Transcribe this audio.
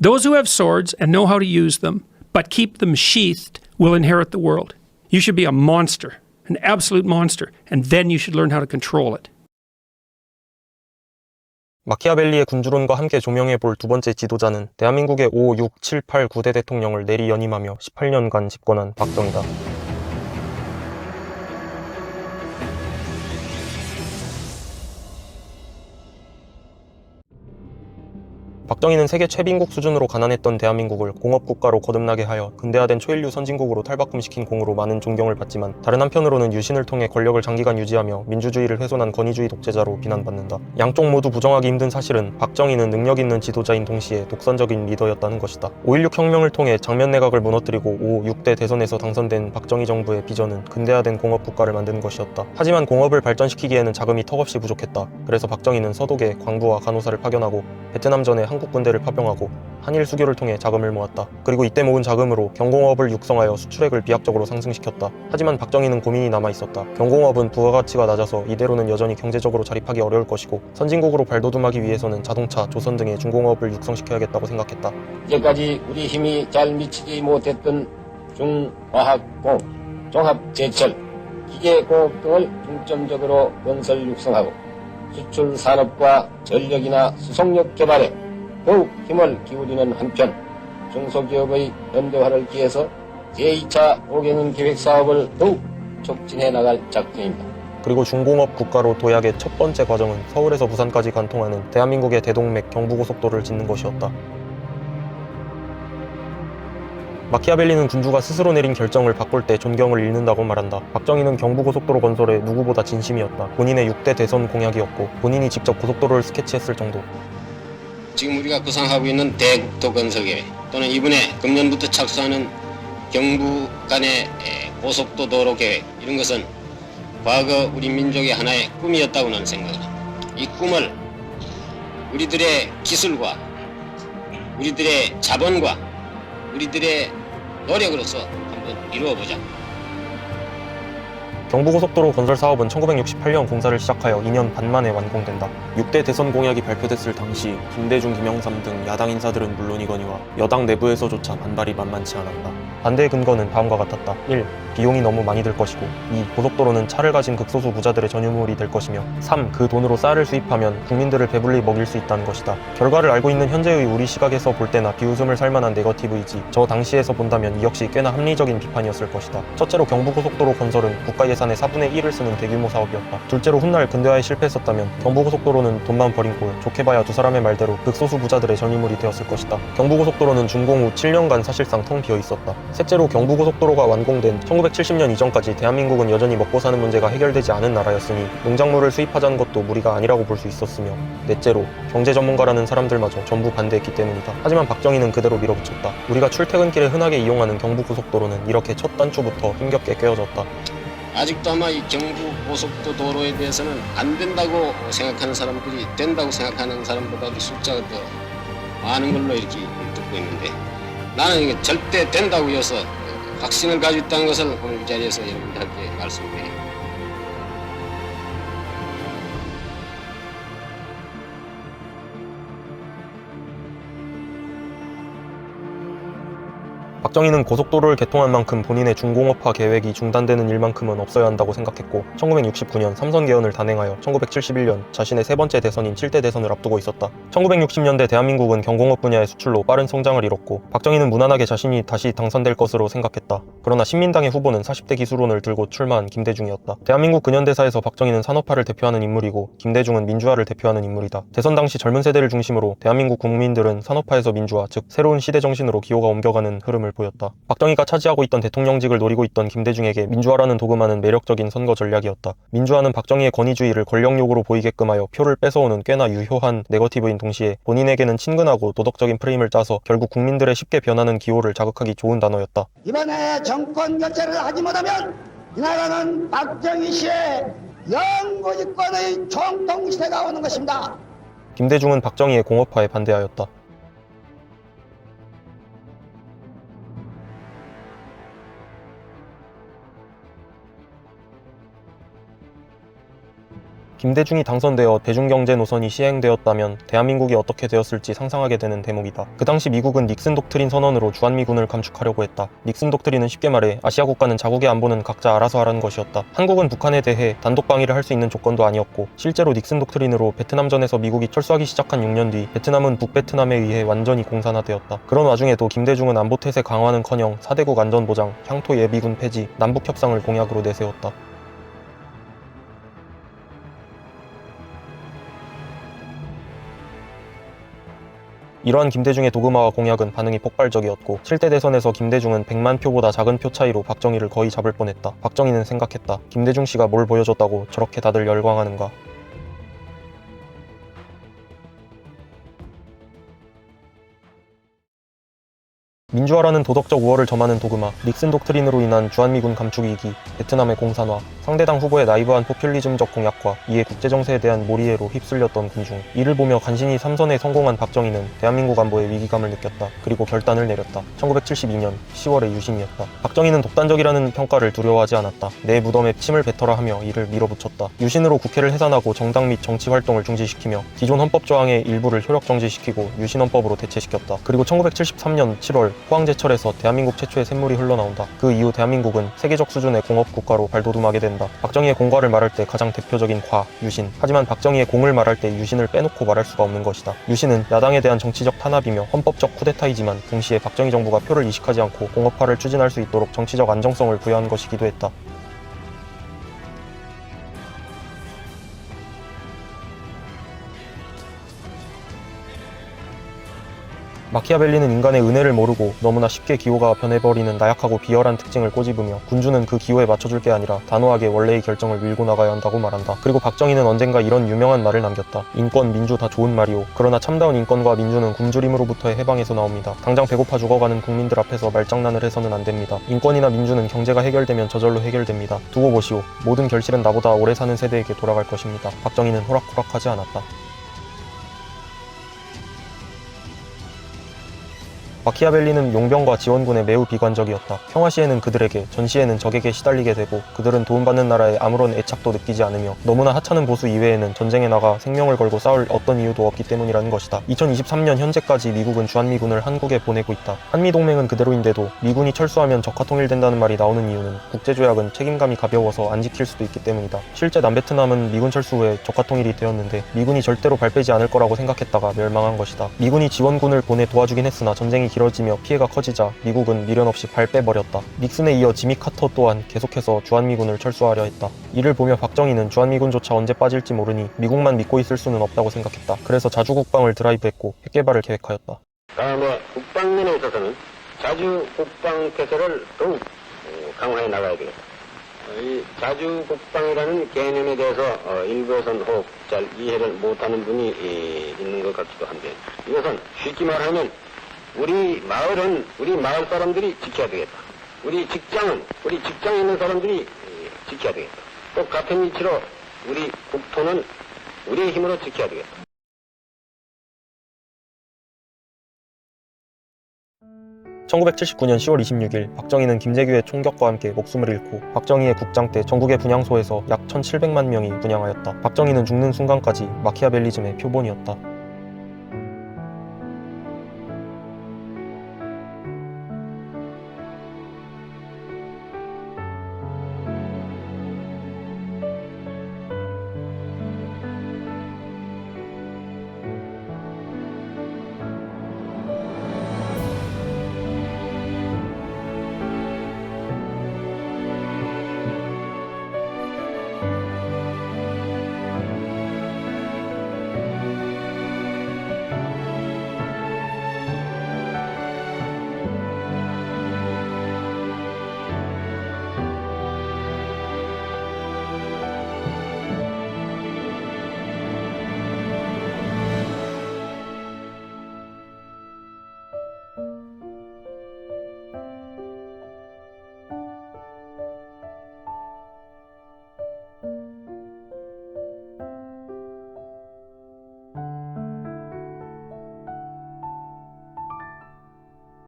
Those who have swords and know how to use them, but keep them sheathed, will inherit the world. You should be a monster, an absolute monster, and then you should learn how to control it. 마키아벨리의 군주론과 함께 조명해 볼 두 번째 지도자는 대한민국의 5, 6, 7, 8, 9대 대통령을 내리 연임하며 18년간 집권한 박정희다. 박정희는 세계 최빈국 수준으로 가난했던 대한민국을 공업국가로 거듭나게 하여 근대화된 초인류 선진국으로 탈바꿈시킨 공으로 많은 존경을 받지만 다른 한편으로는 유신을 통해 권력을 장기간 유지하며 민주주의를 훼손한 권위주의 독재자로 비난받는다. 양쪽 모두 부정하기 힘든 사실은 박정희는 능력 있는 지도자인 동시에 독선적인 리더였다는 것이다. 5.16 혁명을 통해 장면 내각을 무너뜨리고 5, 6대 대선에서 당선된 박정희 정부의 비전은 근대화된 공업국가를 만드는 것이었다. 하지만 공업을 발전시키기에는 자금이 턱없이 부족했다. 그래서 박정희는 서독에 광부와 간호사를 파견하고 베트남 전에 한국 군대를 파병하고 한일 수교를 통해 자금을 모았다. 그리고 이때 모은 자금으로 경공업을 육성하여 수출액을 비약적으로 상승시켰다. 하지만 박정희는 고민이 남아 있었다. 경공업은 부가가치가 낮아서 이대로는 여전히 경제적으로 자립하기 어려울 것이고 선진국으로 발돋움하기 위해서는 자동차, 조선 등의 중공업을 육성시켜야겠다고 생각했다. 이제까지 우리 힘이 잘 미치지 못했던 중화학공, 종합제철, 기계공업 등을 중점적으로 건설 육성하고 수출 산업과 전력이나 수송력 개발에 더욱 힘을 기울이는 한편 중소기업의 현대화를 기해서 제2차 5개년 계획 사업을 더욱 촉진해 나갈 작정입니다. 그리고 중공업 국가로 도약의 첫 번째 과정은 서울에서 부산까지 관통하는 대한민국의 대동맥 경부고속도로를 짓는 것이었다. 마키아벨리는 군주가 스스로 내린 결정을 바꿀 때 존경을 잃는다고 말한다. 박정희는 경부고속도로 건설에 누구보다 진심이었다. 본인의 6대 대선 공약이었고 본인이 직접 고속도로를 스케치했을 정도. 지금 우리가 구상하고 있는 대국도 건설 계획 또는 이번에 금년부터 착수하는 경부 간의 에, 고속도 도로 계획 이런 것은 과거 우리 민족의 하나의 꿈이었다고 나는 생각을 합니다. 이 꿈을 우리들의 기술과 우리들의 자본과 우리들의 노력으로서 한번 이루어보자. 경부고속도로 건설 사업은 1968년 공사를 시작하여 2년 반 만에 완공된다. 6대 대선 공약이 발표됐을 당시 김대중, 김영삼 등 야당 인사들은 물론이거니와 여당 내부에서조차 반발이 만만치 않았다. 반대의 근거는 다음과 같았다. 1. 비용이 너무 많이 들 것이고 2. 고속도로는 차를 가진 극소수 부자들의 전유물이 될 것이며 3. 그 돈으로 쌀을 수입하면 국민들을 배불리 먹일 수 있다는 것이다. 결과를 알고 있는 현재의 우리 시각에서 볼 때나 비웃음을 살 만한 네거티브이지 저 당시에서 본다면 이 역시 꽤나 합리적인 비판이었을 것이다. 첫째로 경부고속도로 건설은 국가 예산의 4분의 1을 쓰는 대규모 사업이었다. 둘째로 훗날 근대화에 실패했었다면 경부고속도로는 돈만 버린 꼴 좋게 봐야 두 사람의 말대로 극소수 부자들의 전유물이 되었을 것이다. 경부고속도로는 준공 후 7년간 사실상 텅 비어 있었다. 셋째로 경부고속도로가 완공된 1970년 이전까지 대한민국은 여전히 먹고 사는 문제가 해결되지 않은 나라였으니 농작물을 수입하자는 것도 무리가 아니라고 볼 수 있었으며 넷째로 경제 전문가라는 사람들마저 전부 반대했기 때문이다. 하지만 박정희는 그대로 밀어붙였다. 우리가 출퇴근길에 흔하게 이용하는 경부고속도로는 이렇게 첫 단추부터 힘겹게 꿰어졌다. 아직도 아마 이 경부 고속도 도로에 대해서는 안 된다고 생각하는 사람들이 된다고 생각하는 사람보다도 숫자가 더 많은 걸로 이렇게 듣고 있는데 나는 이게 절대 된다고 여서 확신을 가지고 있다는 것을 오늘 이 자리에서 여러분들께 말씀드립니다. 박정희는 고속도로를 개통한 만큼 본인의 중공업화 계획이 중단되는 일만큼은 없어야 한다고 생각했고 1969년 삼선 개헌을 단행하여 1971년 자신의 세 번째 대선인 7대 대선을 앞두고 있었다. 1960년대 대한민국은 경공업 분야의 수출로 빠른 성장을 이뤘고 박정희는 무난하게 자신이 다시 당선될 것으로 생각했다. 그러나 신민당의 후보는 40대 기술론을 들고 출마한 김대중이었다. 대한민국 근현대사에서 박정희는 산업화를 대표하는 인물이고 김대중은 민주화를 대표하는 인물이다. 대선 당시 젊은 세대를 중심으로 대한민국 국민들은 산업화에서 민주화, 즉 새로운 시대 정신으로 기호가 옮겨가는 흐름을 보였다. 박정희가 차지하고 있던 대통령직을 노리고 있던 김대중에게 민주화라는 도구만은 매력적인 선거 전략이었다. 민주화는 박정희의 권위주의를 권력욕으로 보이게끔 하여 표를 뺏어오는 꽤나 유효한 네거티브인 동시에 본인에게는 친근하고 도덕적인 프레임을 짜서 결국 국민들의 쉽게 변하는 기호를 자극하기 좋은 단어였다. 이번에 정권 교체를 하지 못하면 이 나라는 박정희 씨의 영구집권의 총통시대가 오는 것입니다. 김대중은 박정희의 공업화에 반대하였다. 김대중이 당선되어 대중경제 노선이 시행되었다면 대한민국이 어떻게 되었을지 상상하게 되는 대목이다. 그 당시 미국은 닉슨 독트린 선언으로 주한미군을 감축하려고 했다. 닉슨 독트린은 쉽게 말해 아시아 국가는 자국의 안보는 각자 알아서 하라는 것이었다. 한국은 북한에 대해 단독 방위를 할 수 있는 조건도 아니었고 실제로 닉슨 독트린으로 베트남전에서 미국이 철수하기 시작한 6년 뒤 베트남은 북베트남에 의해 완전히 공산화되었다. 그런 와중에도 김대중은 안보 태세 강화는커녕 4대국 안전 보장, 향토 예비군 폐지, 남북 협상을 공약으로 내세웠다. 이러한 김대중의 도그마와 공약은 반응이 폭발적이었고 7대 대선에서 김대중은 100만 표보다 작은 표 차이로 박정희를 거의 잡을 뻔했다. 박정희는 생각했다. 김대중 씨가 뭘 보여줬다고 저렇게 다들 열광하는가. 민주화라는 도덕적 우월을 점하는 도그마, 닉슨 독트린으로 인한 주한미군 감축 위기, 베트남의 공산화, 상대당 후보의 나이브한 포퓰리즘적 공약과 이에 국제정세에 대한 몰이해로 휩쓸렸던 군중. 이를 보며 간신히 삼선에 성공한 박정희는 대한민국 안보에 위기감을 느꼈다. 그리고 결단을 내렸다. 1972년 10월의 유신이었다. 박정희는 독단적이라는 평가를 두려워하지 않았다. 내 무덤에 침을 뱉어라 하며 이를 밀어붙였다. 유신으로 국회를 해산하고 정당 및 정치 활동을 중지시키며 기존 헌법 조항의 일부를 효력 정지시키고 유신 헌법으로 대체시켰다. 그리고 1973년 7월 포항제철에서 대한민국 최초의 샘물이 흘러나온다. 그 이후 대한민국은 세계적 수준의 공업 국가로 발돋움하게 된다. 박정희의 공과를 말할 때 가장 대표적인 과, 유신. 하지만 박정희의 공을 말할 때 유신을 빼놓고 말할 수가 없는 것이다. 유신은 야당에 대한 정치적 탄압이며 헌법적 쿠데타이지만 동시에 박정희 정부가 표를 이식하지 않고 공업화를 추진할 수 있도록 정치적 안정성을 부여한 것이기도 했다. 마키아벨리는 인간의 은혜를 모르고 너무나 쉽게 기호가 변해버리는 나약하고 비열한 특징을 꼬집으며 군주는 그 기호에 맞춰줄 게 아니라 단호하게 원래의 결정을 밀고 나가야 한다고 말한다. 그리고 박정희는 언젠가 이런 유명한 말을 남겼다. 인권, 민주 다 좋은 말이오. 그러나 참다운 인권과 민주는 굶주림으로부터의 해방에서 나옵니다. 당장 배고파 죽어가는 국민들 앞에서 말장난을 해서는 안 됩니다. 인권이나 민주는 경제가 해결되면 저절로 해결됩니다. 두고 보시오. 모든 결실은 나보다 오래 사는 세대에게 돌아갈 것입니다. 박정희는 호락호락하지 않았다. 마키아벨리는 용병과 지원군에 매우 비관적이었다. 평화 시에는 그들에게, 전 시에는 적에게 시달리게 되고 그들은 도움받는 나라에 아무런 애착도 느끼지 않으며 너무나 하찮은 보수 이외에는 전쟁에 나가 생명을 걸고 싸울 어떤 이유도 없기 때문이라는 것이다. 2023년 현재까지 미국은 주한미군을 한국에 보내고 있다. 한미동맹은 그대로인데도 미군이 철수하면 적화 통일된다는 말이 나오는 이유는 국제조약은 책임감이 가벼워서 안 지킬 수도 있기 때문이다. 실제 남베트남은 미군 철수 후에 적화 통일이 되었는데 미군이 절대로 발빼지 않을 거라고 생각했다가 멸망한 것이다. 미군이 지원군을 보내 도와주긴 했으나 전쟁이 길 어지며 피해가 커지자 미국은 미련 없이 발 빼버렸다. 닉슨에 이어 지미 카터 또한 계속해서 주한미군을 철수하려 했다. 이를 보며 박정희는 주한미군조차 언제 빠질지 모르니 미국만 믿고 있을 수는 없다고 생각했다. 그래서 자주국방을 드라이브했고 핵개발을 계획하였다. 다음에 국방면에 있어서는 자주 국방 태세를 더욱 어, 강화해 나가야 되겠다. 어, 이 자주 국방이라는 개념에 대해서 어, 일부에서는 혹잘 이해를 못하는 분이 이, 있는 것 같기도 한데 이것은 쉽게 말하면 우리 마을은 우리 마을 사람들이 지켜야 되겠다. 우리 직장은 우리 직장에 있는 사람들이 이, 지켜야 되겠다. 또 같은 이치로 우리 국토는 우리의 힘으로 지켜야 되겠다. 1979년 10월 26일 박정희는 김재규의 총격과 함께 목숨을 잃고 박정희의 국장 때 전국의 분향소에서 약 1700만 명이 분향하였다. 박정희는 죽는 순간까지 마키아벨리즘의 표본이었다.